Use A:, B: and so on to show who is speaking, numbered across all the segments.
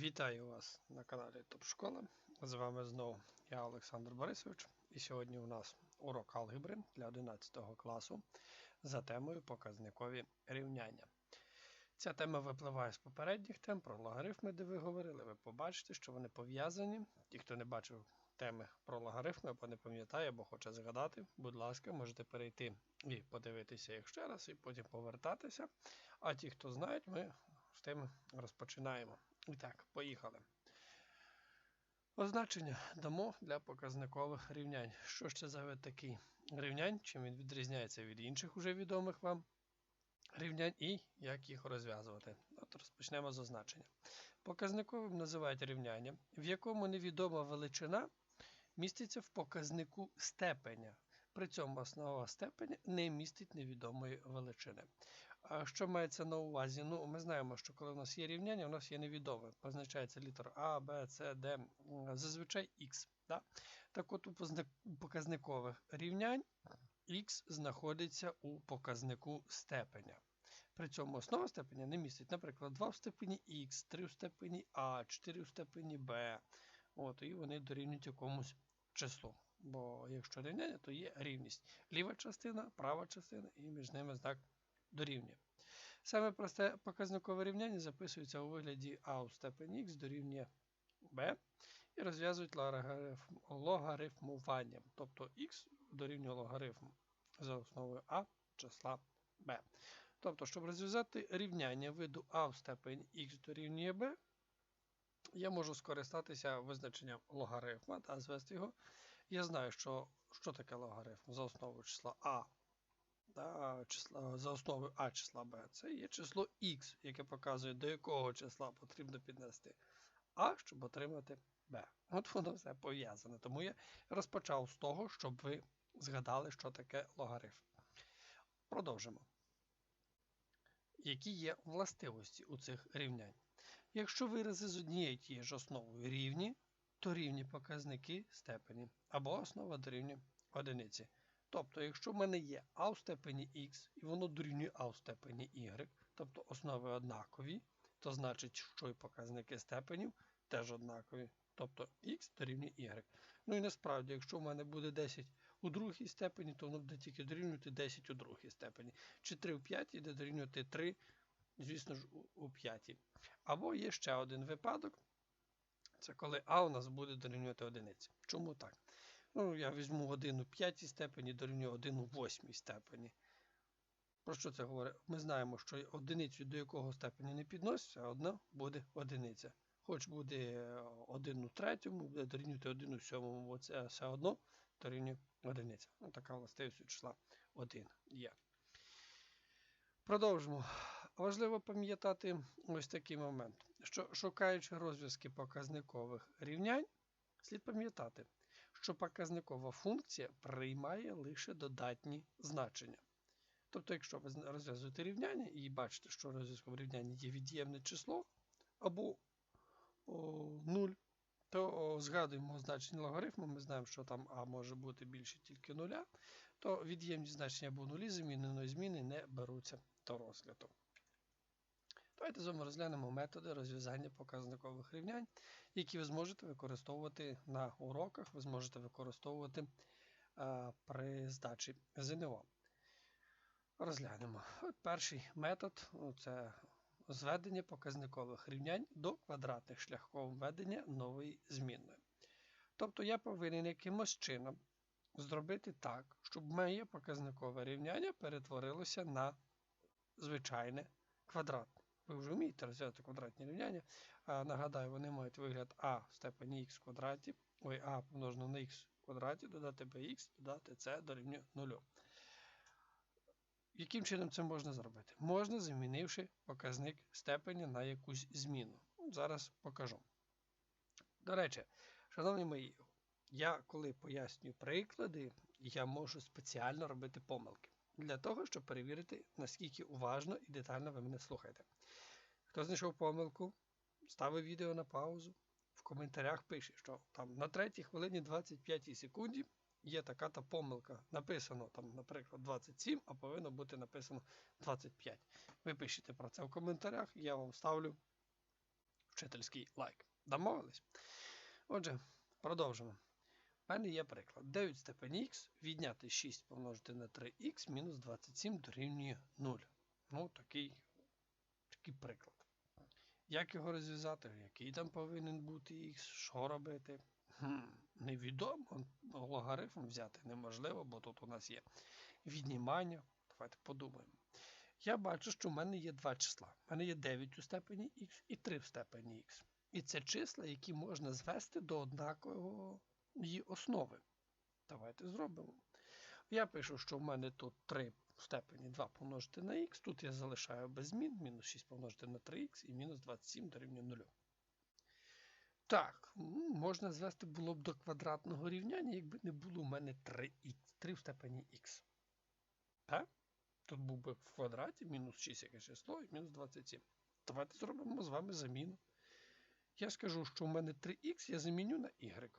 A: Вітаю вас на каналі Топ Школа. З вами знову я Олександр Борисович. І сьогодні у нас урок алгебри для 11 класу за темою показникові рівняння. Ця тема випливає з попередніх тем про логарифми, де ви говорили. Ви побачите, що вони пов'язані. Ті, хто не бачив теми про логарифми, або не пам'ятає, або хоче згадати, будь ласка, можете перейти і подивитися їх ще раз, і потім повертатися. А ті, хто знають, ми з тим розпочинаємо. І так, поїхали. Означення дамо для показникових рівнянь. Що ж це за такий рівнянь, чим він відрізняється від інших уже відомих вам рівнянь і як їх розв'язувати. От Розпочнемо з означення. Показниковим називають рівняння, в якому невідома величина міститься в показнику степеня. При цьому основа степеня не містить невідомої величини. А що мається на увазі? Ну, Ми знаємо, що коли у нас є рівняння, у нас є невідоме. Позначається літер А, Б, С, Д, зазвичай Х. Да? Так от у показникових рівнянь Х знаходиться у показнику степеня. При цьому основа степеня не містить, наприклад, 2 в степені Х, 3 в степені А, 4 в степені Б. От, І вони дорівнюють якомусь числу. Бо якщо рівняння, то є рівність. Ліва частина, права частина і між ними знак дорівнює. Саме просте показникове рівняння записується у вигляді А у степені Х дорівнює Б і розв'язують логарифм, логарифмуванням. Тобто Х дорівнює логарифм за основою А числа Б. Тобто, щоб розв'язати рівняння виду А в степені Х дорівнює Б, я можу скористатися визначенням логарифма та звести його. Я знаю, що що таке логарифм за основою числа А да, числа, за основою А числа Б. Це є число Х, яке показує, до якого числа потрібно піднести А, щоб отримати Б. От воно все пов'язане. Тому я розпочав з того, щоб ви згадали, що таке логарифм. Продовжимо. Які є властивості у цих рівнянь? Якщо вирази з однією тією ж основою рівні, то рівні показники степені або основа дорівнює одиниці. Тобто, якщо в мене є а в степені х і воно дорівнює а в степені y, тобто основи однакові, то значить, що і показники степенів теж однакові. Тобто х дорівнює y. Ну і насправді, якщо в мене буде 10 у другій степені, то воно буде тільки дорівнювати 10 у другій степені. Чи 3 у п'ятій, де дорівнювати 3, звісно ж, у п'ятій. Або є ще один випадок. Це коли А у нас буде дорівнювати одиниці. Чому так? Ну, Я візьму 1 у п'ятій степені, дорівнює 1 у восьмій степені. Про що це говорить? Ми знаємо, що одиницю до якого степені не підноситься, одна буде одиниця. Хоч буде 1 у третьому, буде дорівнювати 1 у сьомому, бо це все одно дорівнює одиниця. Ну, така властивість числа 1 є. Продовжимо. Важливо пам'ятати ось такий момент, що шукаючи розв'язки показникових рівнянь, слід пам'ятати, що показникова функція приймає лише додатні значення. Тобто, якщо ви розв'язуєте рівняння і бачите, що розв'язком рівняння є від'ємне число або о, 0, то згадуємо значення логарифму, ми знаємо, що там А може бути більше тільки нуля, то від'ємні значення або нулі заміненої зміни не беруться до розгляду. Давайте з вами розглянемо методи розв'язання показникових рівнянь, які ви зможете використовувати на уроках, ви зможете використовувати а, при здачі ЗНО. Розглянемо. Перший метод це зведення показникових рівнянь до квадратних шляхом введення нової змінної. Тобто я повинен якимось чином зробити так, щоб моє показникове рівняння перетворилося на звичайне квадратне. Ви вже вмієте розв'язати квадратні рівняння. А, Нагадаю, вони мають вигляд А в степені х квадраті, ой, А помножено на х квадраті, додати bx, додати c дорівнює 0. Яким чином це можна зробити? Можна, замінивши показник степеня на якусь зміну. Зараз покажу. До речі, шановні мої, я коли пояснюю приклади, я можу спеціально робити помилки для того, щоб перевірити, наскільки уважно і детально ви мене слухаєте. Хто знайшов помилку, ставив відео на паузу, в коментарях пише, що там на 3 хвилині 25 секунді є така та помилка. Написано, там, наприклад, 27, а повинно бути написано 25. Ви пишете про це в коментарях, я вам ставлю вчительський лайк. Домовились? Отже, продовжимо. У мене є приклад. 9 в степені х відняти 6 помножити на 3х мінус 27 дорівнює 0. Ну, такий, такий приклад. Як його розв'язати? Який там повинен бути х? Що робити? Хм, невідомо. Логарифм взяти неможливо, бо тут у нас є віднімання. Давайте подумаємо. Я бачу, що в мене є два числа. У мене є 9 у степені х і 3 в степені х. І це числа, які можна звести до однакової основи. Давайте зробимо. Я пишу, що в мене тут 3 в степені 2 помножити на х. Тут я залишаю без змін, мінус 6 помножити на 3х і мінус 27 дорівнює 0. Так, ну, можна звести було б до квадратного рівняння, якби не було у мене 3х, 3 в степені х. Так? Тут був би в квадраті мінус 6 яке число і мінус 27. Давайте зробимо з вами заміну. Я скажу, що у мене 3х я заміню на y.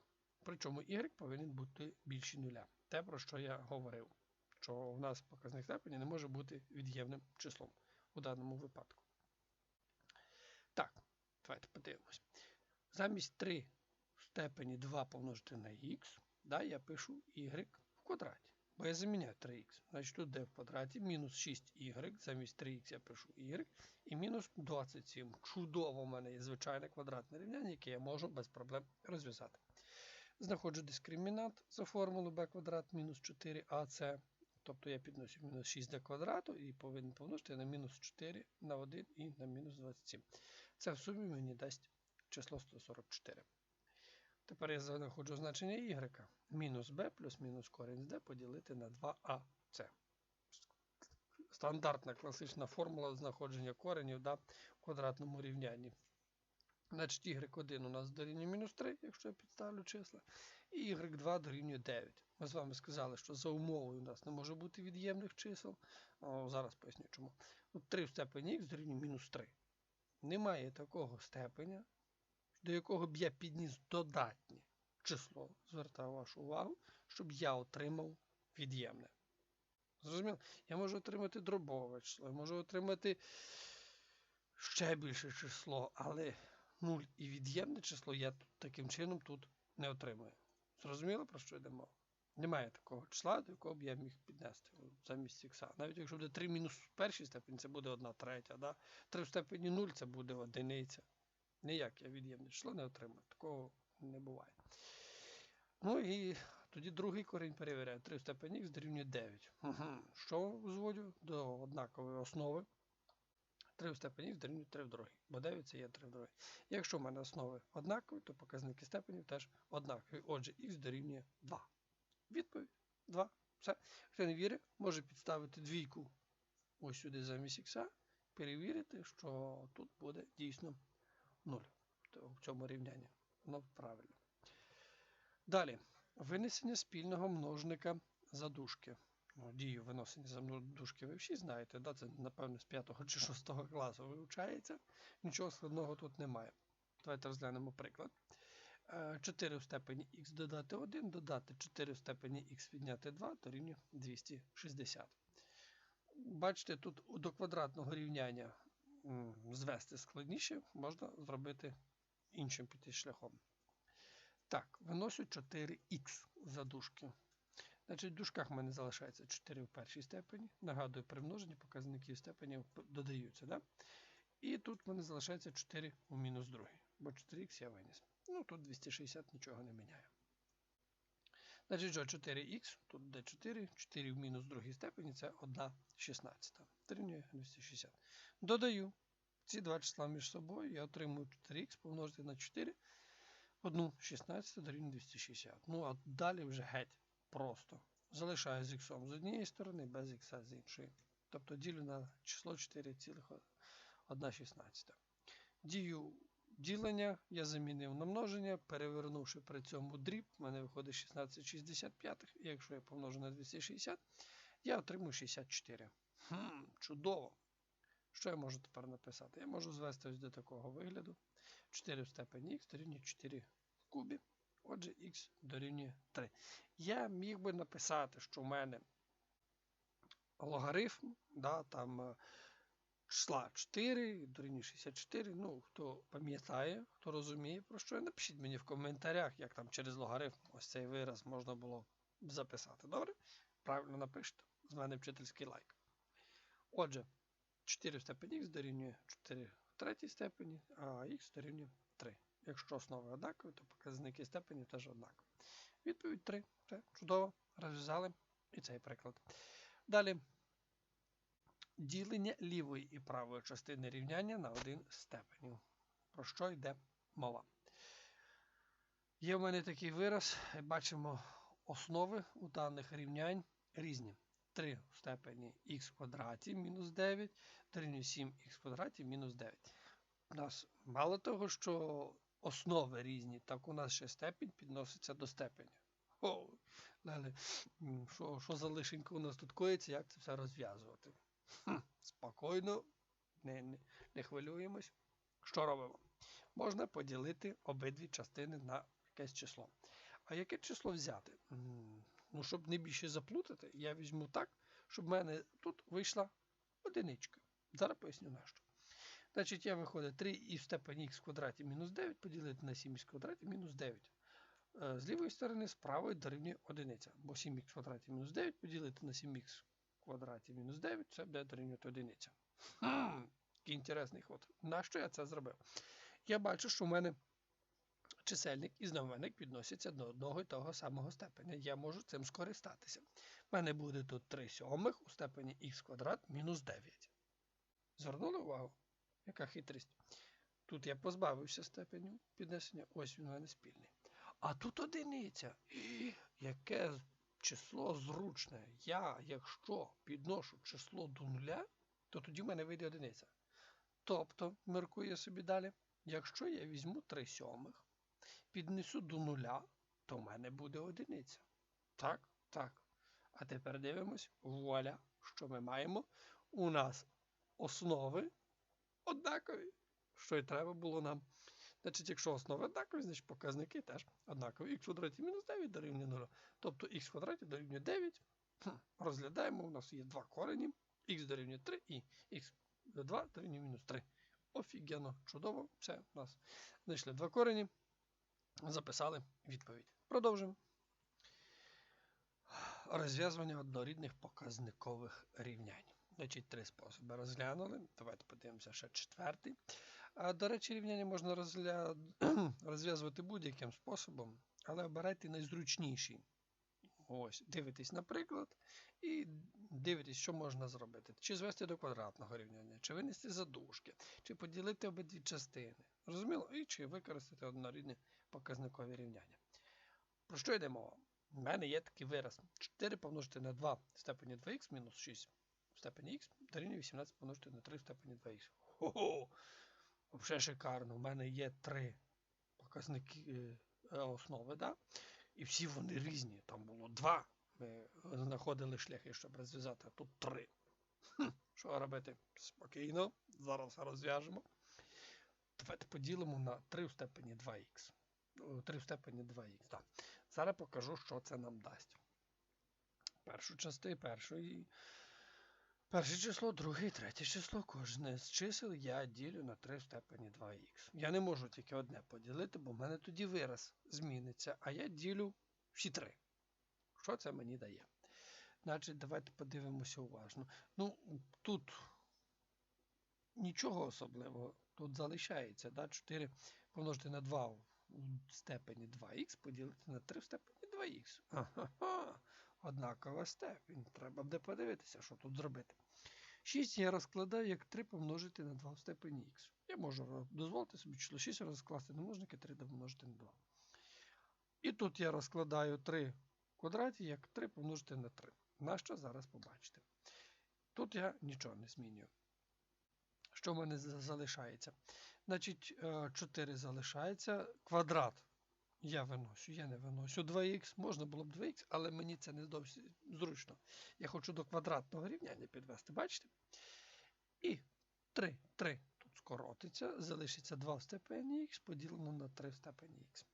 A: Причому y повинен бути більше нуля. Те, про що я говорив, що у нас показник степені не може бути від'ємним числом у даному випадку. Так, давайте подивимось. Замість 3 в степені 2 помножити на х, да, я пишу y в квадраті. Бо я заміняю 3х. Значить тут d в квадраті мінус 6y, замість 3х я пишу y, і мінус 27. Чудово, у мене є звичайне квадратне рівняння, яке я можу без проблем розв'язати. Знаходжу дискримінант за формулу b квадрат мінус 4ac. Тобто я підносю мінус 6 до квадрату і повинен помножити на мінус 4 на 1 і на мінус 27. Це в сумі мені дасть число 144. Тепер я знаходжу значення y. Мінус b плюс мінус корінь з d поділити на 2ac. Стандартна класична формула знаходження коренів да, в квадратному рівнянні. Значить, y1 у нас дорівнює мінус 3, якщо я підставлю числа, і y2 дорівнює 9. Ми з вами сказали, що за умовою у нас не може бути від'ємних чисел. О, зараз поясню чому. От 3 в степені х дорівнює мінус 3. Немає такого степеня, до якого б я підніс додатнє число, звертаю вашу увагу, щоб я отримав від'ємне. Зрозуміло? Я можу отримати дробове число, я можу отримати ще більше число, але 0 і від'ємне число я таким чином тут не отримую. Зрозуміло, про що йде мова? Немає такого числа, до якого б я міг піднести замість ікса. Навіть якщо буде 3 мінус першій степені, це буде 1 третя. Да? 3 в степені 0 це буде одиниця. Ніяк я від'ємне число не отримаю. Такого не буває. Ну і тоді другий корінь перевіряю. 3 в степені х дорівнює 9. Угу. Що зводю до однакової основи? 3 в степені х дорівнює 3 в другій, бо 9 це є 3 в другій. Якщо в мене основи однакові, то показники степенів теж однакові. Отже, х дорівнює 2. Відповідь 2. Все. Хто не вірить, може підставити двійку ось сюди замість х, перевірити, що тут буде дійсно 0 в цьому рівнянні. Воно правильно. Далі. Винесення спільного множника задушки. Ну, Дію виносення задушки ви всі знаєте, да? це, напевно, з 5 чи 6 класу вивчається. Нічого складного тут немає. Давайте розглянемо приклад. 4 в степені х додати 1, додати 4 в степені х відняти 2 дорівнює 260. Бачите, тут до квадратного рівняння звести складніше, можна зробити іншим піти шляхом. Так, виносю 4х за дужки. Значить, в дужках в мене залишається 4 в першій степені. Нагадую, при множенні показники степені додаються. Да? І тут в мене залишається 4 у мінус другий, бо 4х я виніс. Ну, тут 260 нічого не міняє. Значить, що 4х, тут буде 4, 4 в мінус другій степені це 1 16. Дорівнює 260. Додаю ці два числа між собою, я отримую 4х помножити на 4. 1 16 дорівнює 260. Ну, а далі вже геть просто. Залишаю з х з однієї сторони, без х з іншої. Тобто ділю на число 4,116. Дію ділення я замінив на множення, перевернувши при цьому дріб, в мене виходить 16,65. І якщо я помножу на 260, я отримую 64. Хм, Чудово! Що я можу тепер написати? Я можу звести ось до такого вигляду. 4 в степені х дорівнює 4 в кубі. Отже, х дорівнює 3. Я міг би написати, що в мене логарифм, да, там числа 4, дорівнює 64. Ну, хто пам'ятає, хто розуміє, про що, напишіть мені в коментарях, як там через логарифм ось цей вираз можна було записати. Добре? Правильно напишете. З мене вчительський лайк. Отже, 4 в степені х дорівнює 4 в третій степені, а х дорівнює 3. Якщо основи однакові, то показники степені теж однакові. Відповідь 3. Все, чудово. Розв'язали і цей приклад. Далі. Ділення лівої і правої частини рівняння на один з степенів. Про що йде мова? Є в мене такий вираз. Бачимо основи у даних рівнянь різні. 3 в степені х квадраті мінус 9, дорівнює 7х квадраті мінус 9. У нас мало того, що основи різні, так у нас ще степінь підноситься до степеня. О, далі, що, що за лишенько у нас тут коїться, як це все розв'язувати? Хм, спокійно, не, не, не хвилюємось. Що робимо? Можна поділити обидві частини на якесь число. А яке число взяти? Ну, щоб не більше заплутати, я візьму так, щоб в мене тут вийшла одиничка. Зараз поясню на що. Значить, я виходить 3 і в степені х квадраті мінус 9 поділити на 7х в квадраті мінус 9. Е, З лівої сторони, з правої дорівнює одиниця. Бо 7х в квадраті мінус 9 поділити на 7х в квадраті мінус 9, це буде дорівнювати одиниця. Хм, інтересний ход. Нащо я це зробив? Я бачу, що в мене чисельник і знаменник підносяться до одного і того самого степеня. Я можу цим скористатися. У мене буде тут 3 сьомих у степені х квадрат мінус 9. Звернули увагу? Яка хитрість? Тут я позбавився степеню піднесення, ось він у мене спільний. А тут одиниця. І яке число зручне. Я, якщо підношу число до нуля, то тоді в мене вийде одиниця. Тобто, міркує собі далі, якщо я візьму 3 сьомих, піднесу до нуля, то в мене буде одиниця. Так, так. А тепер дивимось, вуаля, що ми маємо. У нас основи однакові, що й треба було нам. Значить, якщо основи однакові, значить показники теж однакові. х квадраті мінус 9 дорівнює 0. Тобто х квадраті дорівнює 9. Хм, Розглядаємо, у нас є два корені. х дорівнює 3 і х 2 дорівнює мінус 3. Офігенно, чудово. Все, у нас знайшли два корені. Записали відповідь. Продовжуємо. Розв'язування однорідних показникових рівнянь. Значить, три способи розглянули. Давайте подивимося ще четвертий. А, До речі, рівняння можна розгля... розв'язувати будь-яким способом, але обирайте найзручніший. Ось, дивитесь, наприклад, і дивитесь, що можна зробити. Чи звести до квадратного рівняння, чи винести задушки, чи поділити обидві частини. Розуміло? І чи використати однорідні показникові рівняння. Про що йде мова? У мене є такий вираз. 4 помножити на 2 в степені 2х мінус 6 в степені х дорівнює 18 помножити на 3 в степені 2х. Хо-хо! Взагалі шикарно. У мене є три показники е, основи, да? і всі вони різні. Там було два. Ми знаходили шляхи, щоб розв'язати, а тут три. Хм, що робити? Спокійно. Зараз розв'яжемо. Давайте поділимо на 3 в степені 2х. 3 в степені 2х. Да. Зараз покажу, що це нам дасть. Першу частину, першої. Перше число, друге, і третє число. Кожне з чисел я ділю на 3 в степені 2х. Я не можу тільки одне поділити, бо в мене тоді вираз зміниться, а я ділю всі три. Що це мені дає? Значить, давайте подивимося уважно. Ну, тут нічого особливого. Тут залишається. Да? 4 помножити на 2 в степені 2х поділити на 3 в степені 2х. Ага, однакова степень. Треба буде подивитися, що тут зробити. 6 я розкладаю як 3 помножити на 2 в степені х. Я можу дозволити собі число 6 розкласти на множники 3 помножити на 2. І тут я розкладаю 3 в квадраті як 3 помножити на 3. На що зараз побачите? Тут я нічого не змінюю. Що в мене залишається? Значить, 4 залишається. Квадрат я виношу, я не виношу 2х, можна було б 2х, але мені це не зовсім зручно. Я хочу до квадратного рівняння підвести, бачите? І 3, 3 тут скоротиться, залишиться 2 в степені х поділено на 3 в степені х.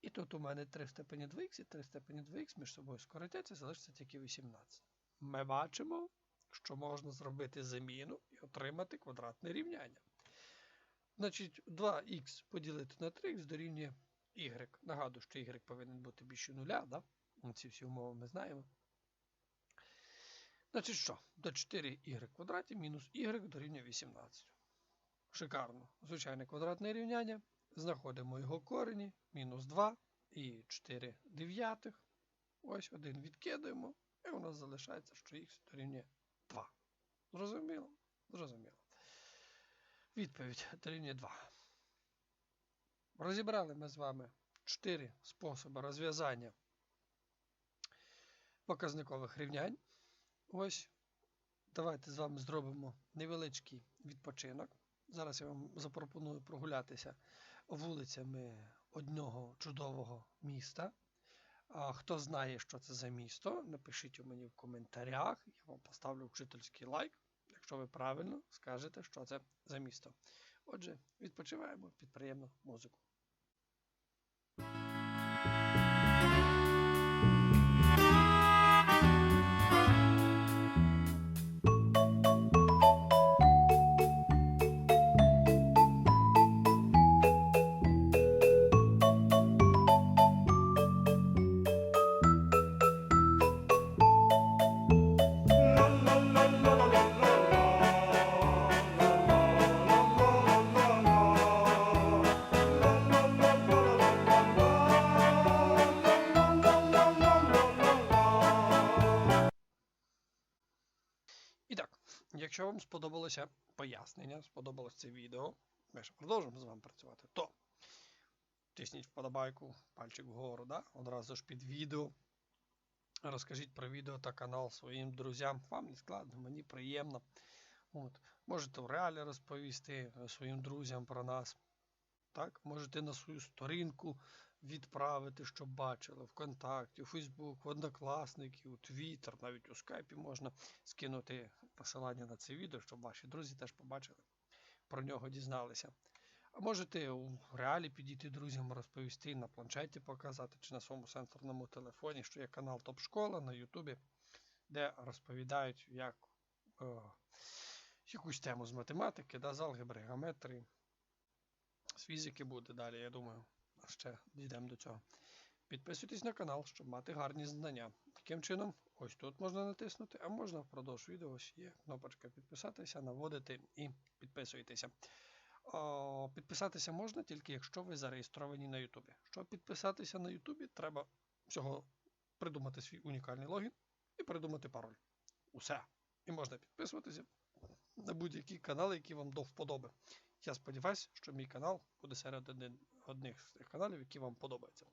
A: І тут у мене 3 в степені 2х і 3 в степені 2х між собою скоротяться, залишиться тільки 18. Ми бачимо, що можна зробити заміну і отримати квадратне рівняння. Значить, 2х поділити на 3х дорівнює y. Нагадую, що y повинен бути більше нуля, да? Ці всі умови ми знаємо. Значить що? До 4y квадраті мінус y дорівнює 18. Шикарно. Звичайне квадратне рівняння. Знаходимо його корені, мінус 2 і 4 дев'ятих. Ось один відкидаємо, і у нас залишається, що х дорівнює 2. Зрозуміло? Зрозуміло. Відповідь дорівнює 2. Розібрали ми з вами 4 способи розв'язання показникових рівнянь. Ось. Давайте з вами зробимо невеличкий відпочинок. Зараз я вам запропоную прогулятися вулицями одного чудового міста. Хто знає, що це за місто, напишіть у мені в коментарях. Я вам поставлю вчительський лайк, якщо ви правильно скажете, що це за місто. Отже, відпочиваємо під приємну музику. Якщо вам сподобалося пояснення, сподобалось це відео, ми ще продовжимо з вами працювати, то тисніть вподобайку, пальчик вгору, да? одразу ж під відео. Розкажіть про відео та канал своїм друзям. Вам не складно, мені приємно. От. Можете в реалі розповісти своїм друзям про нас. Так? Можете на свою сторінку відправити, щоб бачили ВКонтакті, у Фейсбук, в Однокласники, у Твіттер, навіть у скайпі можна скинути посилання на це відео, щоб ваші друзі теж побачили, про нього дізналися. А можете у реалі підійти друзям розповісти, на планшеті показати чи на своєму сенсорному телефоні, що є канал Топ Школа на Ютубі, де розповідають, як е, якусь тему з математики, да, з алгебри, геометрії, з фізики буде далі, я думаю. Ще дійдемо до цього. Підписуйтесь на канал, щоб мати гарні знання. Таким чином, ось тут можна натиснути, а можна впродовж відео ось є кнопочка підписатися, наводити і підписуйтеся. Підписатися можна тільки якщо ви зареєстровані на Ютубі. Щоб підписатися на Ютубі, треба всього придумати свій унікальний логін і придумати пароль. Усе. І можна підписуватися на будь-які канали, які вам до вподоби. Я сподіваюся, що мій канал буде серед один, одних з тих каналів, які вам подобаються.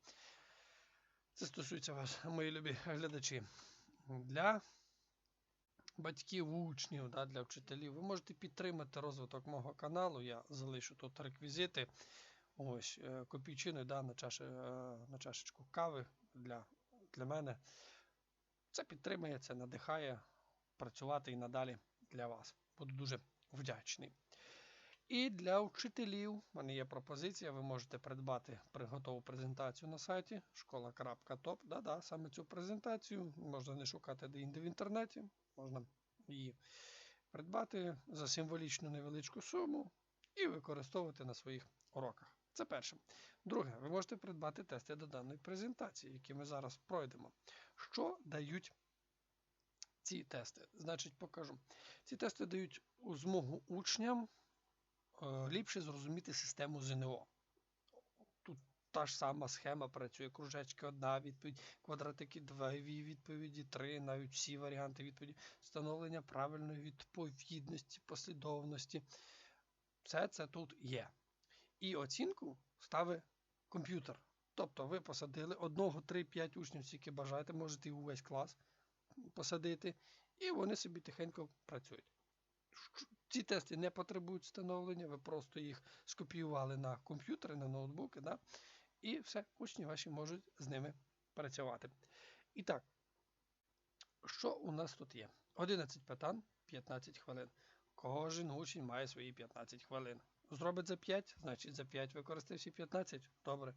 A: Це стосується вас, мої любі глядачі. Для батьків, учнів, да, для вчителів. Ви можете підтримати розвиток мого каналу. Я залишу тут реквізити. Ось, е, копійчиною да, на, чаш, е, на чашечку кави для, для мене. Це підтримує, це надихає працювати і надалі для вас. Буду дуже вдячний. І для вчителів в мене є пропозиція. Ви можете придбати готову презентацію на сайті школа.топ. Да-да, саме цю презентацію можна не шукати де-інде в інтернеті, можна її придбати за символічну невеличку суму і використовувати на своїх уроках. Це перше. Друге, ви можете придбати тести до даної презентації, які ми зараз пройдемо. Що дають ці тести? Значить, покажу. Ці тести дають змогу учням ліпше зрозуміти систему ЗНО. Тут та ж сама схема працює. Кружечки одна відповідь, квадратики дві відповіді, три, навіть всі варіанти відповіді, встановлення правильної відповідності, послідовності. Все це тут є. І оцінку ставить комп'ютер. Тобто ви посадили одного, три, п'ять учнів, скільки бажаєте, можете і увесь клас посадити, і вони собі тихенько працюють. Ці тести не потребують встановлення, ви просто їх скопіювали на комп'ютери, на ноутбуки, да? і все, учні ваші можуть з ними працювати. І так, що у нас тут є? 11 питань, 15 хвилин. Кожен учень має свої 15 хвилин. Зробить за 5, значить за 5 використає всі 15. Добре.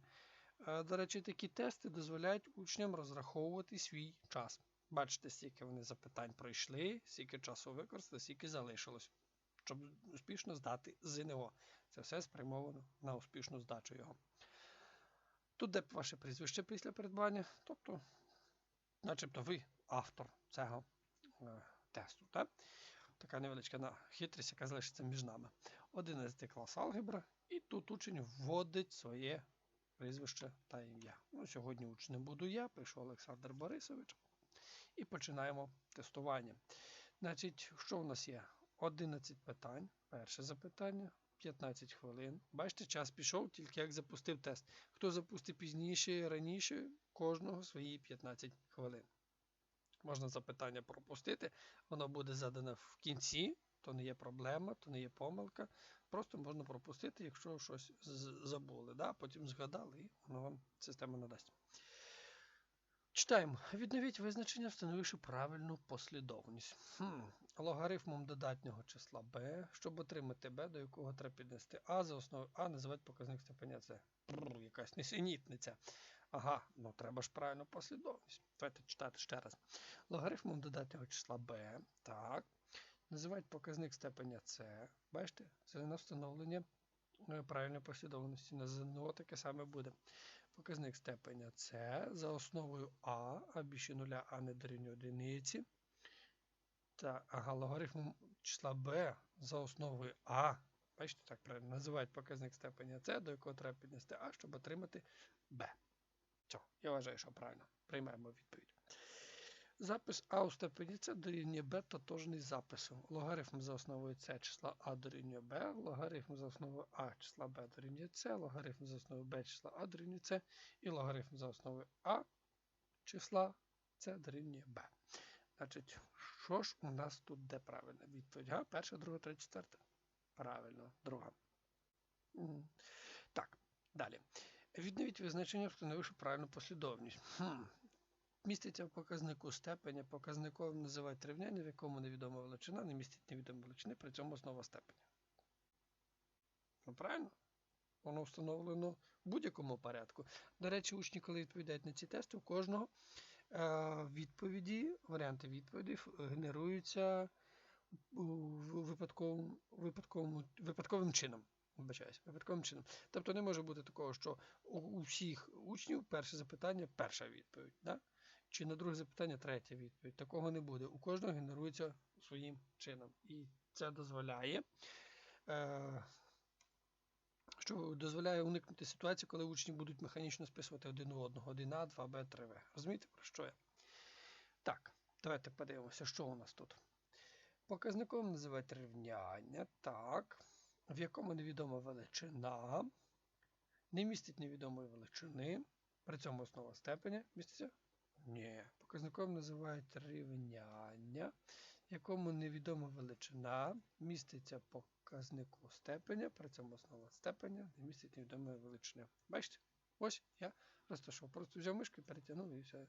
A: До речі, такі тести дозволяють учням розраховувати свій час. Бачите, скільки вони запитань пройшли, скільки часу використали, скільки залишилось. Щоб успішно здати ЗНО. Це все спрямовано на успішну здачу його. Тут де ваше прізвище після придбання, тобто, начебто ви автор цього е, тесту. Так? Така невеличка хитрість, яка залишиться між нами. 11 клас алгебра, і тут учень вводить своє прізвище та ім'я. Ну, Сьогодні учнем буду я, прийшов Олександр Борисович. І починаємо тестування. Значить, що в нас є? 11 питань. Перше запитання, 15 хвилин. Бачите, час пішов, тільки як запустив тест. Хто запустив пізніше, раніше, кожного свої 15 хвилин. Можна запитання пропустити, воно буде задане в кінці, то не є проблема, то не є помилка. Просто можна пропустити, якщо щось забули. Да? Потім згадали, і воно вам система надасть. Читаємо. Відновіть визначення, встановивши правильну послідовність. Хм. Логарифмом додатнього числа b, щоб отримати b, до якого треба піднести а за основою а, називати показник степеня c. Бррр, якась несенітниця. Ага, ну треба ж правильну послідовність. Давайте читати ще раз. Логарифмом додатнього числа b, так. Називають показник степеня c. Бачите, це на встановлення е, правильної послідовності. На ЗНО таке саме буде. Показник степеня С за основою а, а більше нуля, а не дорівнює одиниці. Та логарифмом числа Б за основою а. Бачите, так правильно називають показник степеня С, до якого треба піднести а, щоб отримати Б. Все, я вважаю, що правильно. Приймаємо відповідь. Запис а у степені c дорівнює b тотожний запису. Логарифм за основою c числа а дорівнює b, логарифм за основою а числа b дорівнює c, логарифм за основою b числа а дорівнює c, і логарифм за основою а числа c дорівнює b. Значить, що ж у нас тут де правильна відповідь? Га? Перша, друга, третя, четверта. Правильно, друга. Так, далі. Відновіть визначення, встановивши правильну послідовність. Хм. Міститься в показнику степеня, показниковим називають рівняння, в якому невідома величина не містить невідомої величини, при цьому основа степеня. Ну, правильно? Воно встановлено в будь-якому порядку. До речі, учні, коли відповідають на ці тести, у кожного е, відповіді, варіанти відповіді генеруються у випадковому, випадковому, випадковим чином. Вибачаюсь, випадковим чином. Тобто не може бути такого, що у всіх учнів перше запитання перша відповідь. Да? Чи на друге запитання третя відповідь. Такого не буде. У кожного генерується своїм чином. І це дозволяє, е, що дозволяє уникнути ситуації, коли учні будуть механічно списувати один у одного 1А, 2Б, 3В. Розумієте, про що я? Так, давайте подивимося, що у нас тут. Показником називають рівняння, так, в якому невідома величина, не містить невідомої величини, при цьому основа степеня міститься? Ні. Показником називають рівняння, якому невідома величина міститься показнику степеня, при цьому основа степеня не містить невідомої величини. Бачите? Ось я розташував. Просто взяв мишку перетягнув і все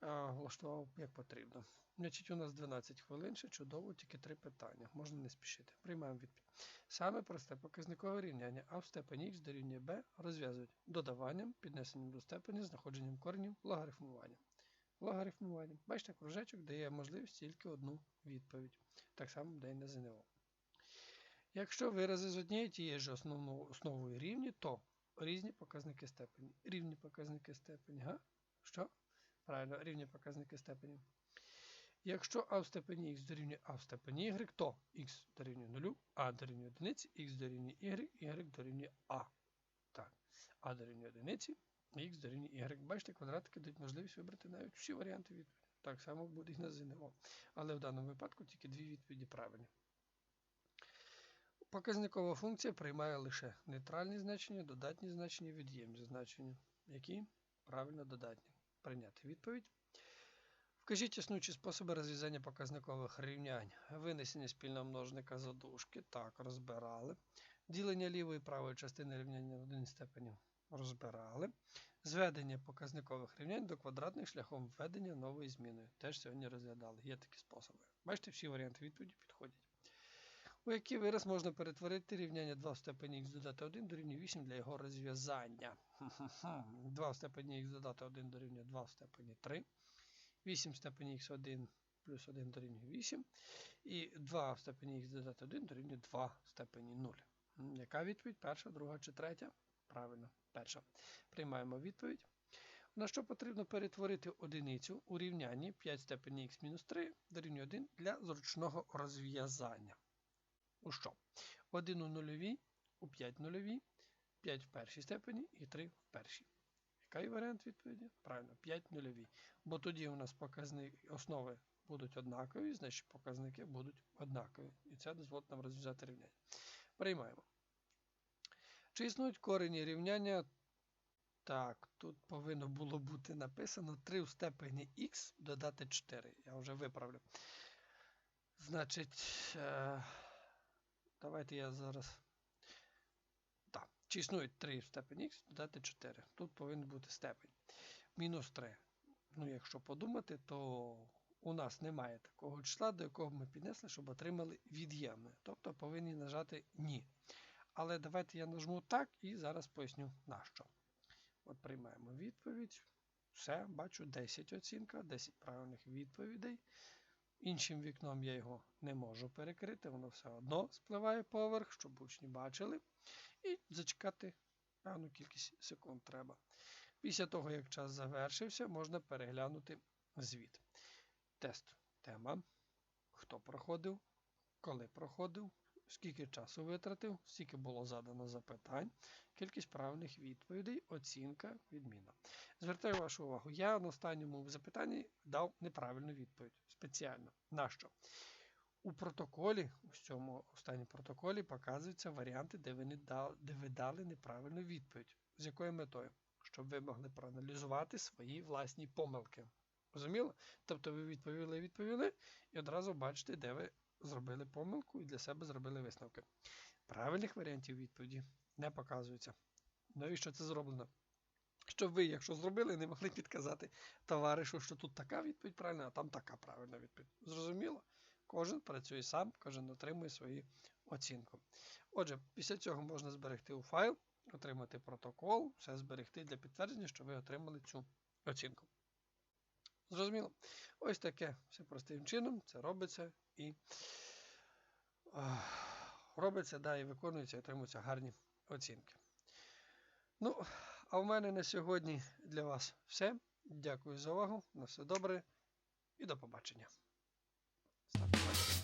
A: влаштував як потрібно. Значить, у нас 12 хвилин, ще чудово, тільки три питання. Можна не спішити. Приймаємо відповідь. Саме просте показникове рівняння А в степені х дорівнює b розв'язують додаванням, піднесенням до степені, знаходженням коренів, логарифмуванням. Логарифмуванням. Бачите, кружечок дає можливість тільки одну відповідь. Так само дає на ЗНО. Якщо вирази з однієї тієї ж основою рівні, то різні показники степені. Рівні показники степені. Га? Що? Правильно, рівні показники степені. Якщо а в степені х дорівнює а в степені y, то х дорівнює 0, а дорівнює 1, х дорівнює y, y дорівнює а. Так, а дорівнює 1, х дорівнює y. Бачите, квадратики дають можливість вибрати навіть всі варіанти відповіді. Так само буде і на ЗНО. Але в даному випадку тільки дві відповіді правильні. Показникова функція приймає лише нейтральні значення, додатні значення, від'ємні значення, які правильно додатні. Прийняти відповідь. Вкажіть існуючі способи розв'язання показникових рівнянь. Винесення спільного множника задушки. Так, розбирали. Ділення лівої і правої частини рівняння в один степені розбирали. Зведення показникових рівнянь до квадратних шляхом введення нової зміни. Теж сьогодні розглядали. Є такі способи. Бачите, всі варіанти відповіді підходять. У який вираз можна перетворити рівняння 2 в степені х додати 1 дорівнює 8 для його розв'язання. 2 в степені х додати 1 дорівнює 2 в степені 3. 8 в степені х1 плюс 1 дорівнює 8. І 2 в степені х додати 1 дорівнює 2 в степені 0. Яка відповідь? Перша, друга чи третя? Правильно, перша. Приймаємо відповідь. На що потрібно перетворити одиницю у рівнянні 5 в степені х мінус 3 дорівнює 1 для зручного розв'язання. У що? 1 у нульовій, у 5 нульовій, 5 в першій степені і 3 в першій. Який варіант відповіді? Правильно, 5 нульовій. Бо тоді у нас показники основи будуть однакові, значить показники будуть однакові. І це дозволить нам розв'язати рівняння. Приймаємо. Чи існують корені рівняння? Так, тут повинно було бути написано 3 в степені х додати 4. Я вже виправлю. Значить, е, давайте я зараз. Чи існують 3 в степені х додати 4. Тут повинен бути степень. Мінус 3. Ну, якщо подумати, то у нас немає такого числа, до якого ми піднесли, щоб отримали від'ємне. Тобто повинні нажати ні. Але давайте я нажму так і зараз поясню на що. От приймаємо відповідь. Все, бачу 10 оцінка, 10 правильних відповідей. Іншим вікном я його не можу перекрити, воно все одно спливає поверх, щоб учні бачили. І зачекати певну кількість секунд треба. Після того, як час завершився, можна переглянути звіт. Тест. Тема. Хто проходив, коли проходив, скільки часу витратив, скільки було задано запитань, кількість правильних відповідей, оцінка, відміна. Звертаю вашу увагу, я на останньому запитанні дав неправильну відповідь спеціально. Нащо? У протоколі, у цьому останньому протоколі, показуються варіанти, де ви, не дали, де ви дали неправильну відповідь. З якою метою? Щоб ви могли проаналізувати свої власні помилки. Розуміло? Тобто ви відповіли, відповіли, і одразу бачите, де ви зробили помилку і для себе зробили висновки. Правильних варіантів відповіді не показується. Навіщо це зроблено? Щоб ви, якщо зробили, не могли підказати товаришу, що тут така відповідь правильна, а там така правильна відповідь. Зрозуміло? Кожен працює сам, кожен отримує свою оцінку. Отже, після цього можна зберегти у файл, отримати протокол, все зберегти для підтвердження, що ви отримали цю оцінку. Зрозуміло? Ось таке все простим чином, це робиться і робиться, да, і виконується, і отримуються гарні оцінки. Ну, а в мене на сьогодні для вас все. Дякую за увагу. На все добре і до побачення.